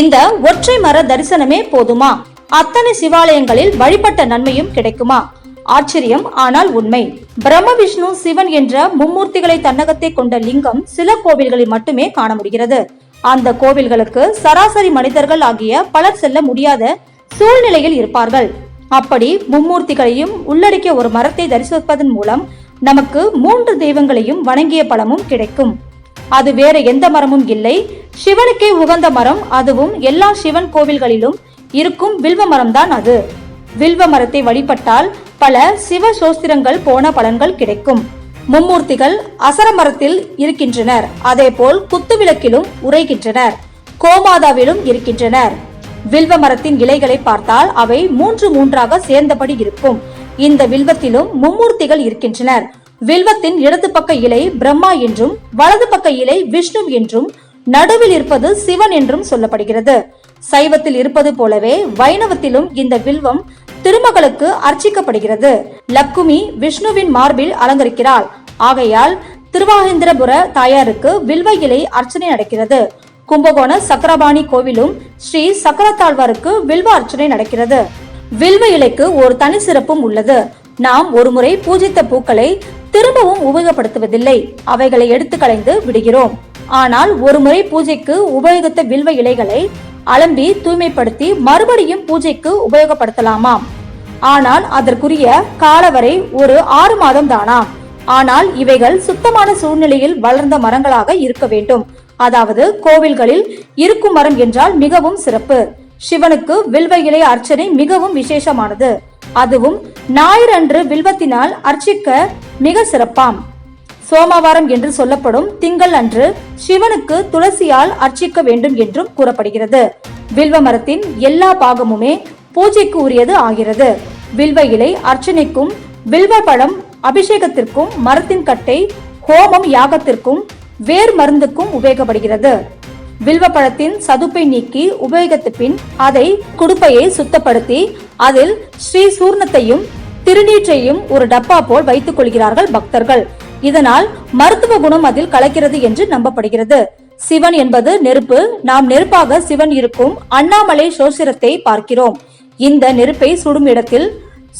இந்த ஒற்றை மர தரிசனமே போதுமா? அத்தனை சிவாலயங்களில் வழிபட்ட நன்மையும் கிடைக்குமா? ஆச்சரியம் ஆனால் உண்மை. பிரம்ம விஷ்ணு சிவன் என்ற மும்மூர்த்திகளை தன்னகத்தை கொண்ட லிங்கம் சில கோவில்களில் மட்டுமே காண முடிகிறது. அந்த கோவில்களுக்கு சராசரி மனிதர்கள் ஆகிய பலர் செல்ல முடியாத சூழ்நிலையில் இருப்பார்கள். அப்படி மும்மூர்த்திகளையும் உள்ளடக்கிய ஒரு மரத்தை தரிசிப்பதன் மூலம் நமக்கு மூன்று தெய்வங்களையும் வணங்கிய பலமும் கிடைக்கும். அது வேற எந்த மரமும் இல்லை. சிவனுக்கே உகந்த மரம் அதுவும் எல்லா சிவன் கோவில்களிலும் இருக்கும் வில்வ மரம்தான் அது. வில்வ மரத்தை வழிபட்டால் பல சிவ சோஸ்திரங்கள் போன பலன்கள் கிடைக்கும். மும்மூர்த்திகள் அசர மரத்தில் இருக்கின்றனர். அதேபோல் குத்துவிளக்கிலும் உரைகின்றனர் கோமாதாவிலும் இருக்கின்றனர். வில்வ மரத்தின் இலைகளை பார்த்தால் அவை மூன்று மூன்றாக சேர்ந்தபடி இருக்கும். இந்த வில்வத்திலும் மும்மூர்த்திகள் இருக்கின்றனர். வில்வத்தின் இடது பக்க இலை பிரம்மா என்றும் வலது பக்க இலை விஷ்ணு என்றும் நடுவில் இருப்பது சிவன் என்றும் சொல்லப்படுகிறது. சைவத்தில் இருப்பது போலவே வைணவத்திலும் இந்த வில்வம் திருமகளுக்கு அர்ச்சிக்கப்படுகிறது. லக்குமி விஷ்ணுவின் மார்பில் அலங்கரிக்கிறாள். ஆகையால் திருவாகேந்திரபுர தாயாருக்கு வில்வ இலை அர்ச்சனை நடக்கிறது. கும்பகோண சக்கரபாணி கோவிலும் ஸ்ரீ சக்கரத்தாழ்வாருக்கு வில்வ அர்ச்சனை நடக்கிறது. வில்வ இலைக்கு ஒரு தனி சிறப்பும் உள்ளது. நாம் ஒருமுறை பூஜித்த பூக்களை திரும்பவும் உபயோகப்படுத்துவதில்லை. அவைகளை எடுத்து களைந்து விடுகிறோம். ஆனால் ஒருமுறை பூஜைக்கு உபயோகித்த வில்வ இலைகளை அலம்பி தூய்மைப்படுத்தி மறுபடியும் பூஜைக்கு உபயோகப்படுத்தலாமாம். ஆனால் அதற்குரிய காலவரை ஒரு ஆறு மாதம் தானாம் ஆனால் இவைகள் சுத்தமான சூழ்நிலையில் வளர்ந்த மரங்களாக இருக்க வேண்டும். அதாவது கோவில்களில் இருக்கும் மரம் என்றால் மிகவும் சிறப்பு. சிவனுக்கு வில்வ இலை அர்ச்சனை மிகவும் விசேஷமானது. அதுவும் ஞாயிறன்று வில்வத்தினால் அர்ச்சிக்க மிக சிறப்பாம். சோமவாரம் என்று சொல்லப்படும் திங்கள் அன்று சிவனுக்கு துளசியால் அர்ச்சிக்க வேண்டும் என்றும் கூறப்படுகிறது. வில்வ மரத்தின் எல்லா பாகமுமே பூஜைக்கு உரியது ஆகிறது. வில்வ இலை அர்ச்சனைக்கும் வில்வ பழம் அபிஷேகத்திற்கும் மரத்தின் கட்டை ஹோமம் யாகத்திற்கும் வேர் மருந்துக்கும் உபயோகப்படுகிறது. வில்வ பழத்தின் சதுப்பை நீக்கி உபயோகித்த பின் அதை குடுப்பையை சுத்தப்படுத்தி அதில் ஸ்ரீ சூர்ணத்தையும் திருநீற்றையும் ஒரு டப்பா போல் வைத்துக் கொள்கிறார்கள் பக்தர்கள். இதனால் மருத்துவ குணம் அதில் கலக்கிறது என்று நம்பப்படுகிறது. சிவன் என்பது நெருப்பு. நாம் நெருப்பாக சிவன் இருக்கும் அண்ணாமலை சோசிரத்தை பார்க்கிறோம். இந்த நெருப்பை சுடும் இடத்தில்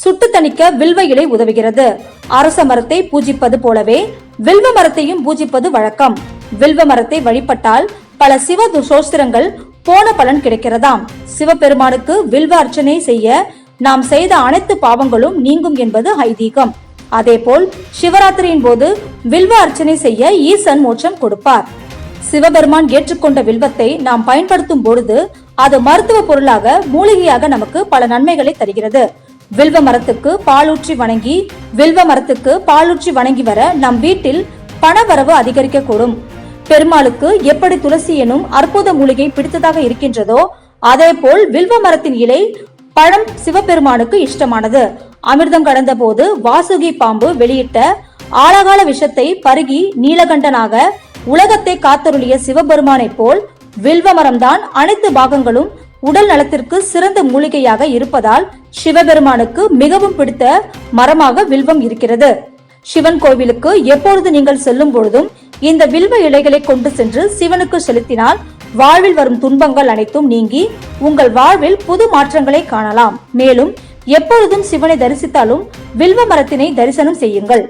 சுட்டு தணிக்க வில்வ இலை உதவுகிறது. அரச மரத்தை பூஜிப்பது போலவே வில்வ மரத்தையும் பூஜிப்பது வழக்கம். வில்வ மரத்தை வழிபட்டால் பல சிவ சோஸ்திரங்கள் போன பலன் கிடைக்கிறதாம். சிவபெருமானுக்கு வில்வ அர்ச்சனை செய்ய நாம் செய்த அனைத்து பாவங்களும் நீங்கும் என்பது ஐதீகம். அதேபோல் சிவராத்திரியின் போது வில்வ அர்ச்சனை செய்ய ஈசன் மோட்சம் கொடுப்பார். சிவபெருமான் ஏற்றுக்கொண்ட வில்வத்தை நாம் பயன்படுத்தும் பொழுது அது மருத்துவ பொருளாக மூலிகையாக நமக்கு பல நன்மைகளை தருகிறது. வில்வ மரத்துக்கு பாலூற்றி வணங்கி வில்வ மரத்துக்கு பாலூற்றி வணங்கி வர நம் வீட்டில் பணவரவு அதிகரிக்கக்கூடும். பெருமாளுக்கு எப்படி துளசி எனும் அற்புத மூலிகை பிடித்ததாக இருக்கின்றதோ அதேபோல் வில்வ மரத்தின் இலை பழம் சிவபெருமானுக்கு இஷ்டமானது. அமிர்தம் கடந்த போது வாசுகி பாம்பு வெளியிட்ட ஆழகால விஷத்தை பருகி நீலகண்டனாக உலகத்தை காத்தருளிய சிவபெருமானைப் போல் வில்வ மரம்தான் அனைத்து பாகங்களும் உடல் நலத்திற்கு சிறந்த மூலிகையாக இருப்பதால் சிவபெருமானுக்கு மிகவும் பிடித்த மரமாக வில்வம் இருக்கிறது. சிவன் கோவிலுக்கு எப்பொழுது நீங்கள் செல்லும் பொழுதும் இந்த வில்வ இலைகளை கொண்டு சென்று சிவனுக்கு செலுத்தினால் வாழ்வில் வரும் துன்பங்கள் அனைத்தும் நீங்கி உங்கள் வாழ்வில் புது மாற்றங்களை காணலாம். மேலும் எப்பொழுதும் சிவனை தரிசித்தாலும் வில்வ மரத்தினை தரிசனம் செய்யுங்கள்.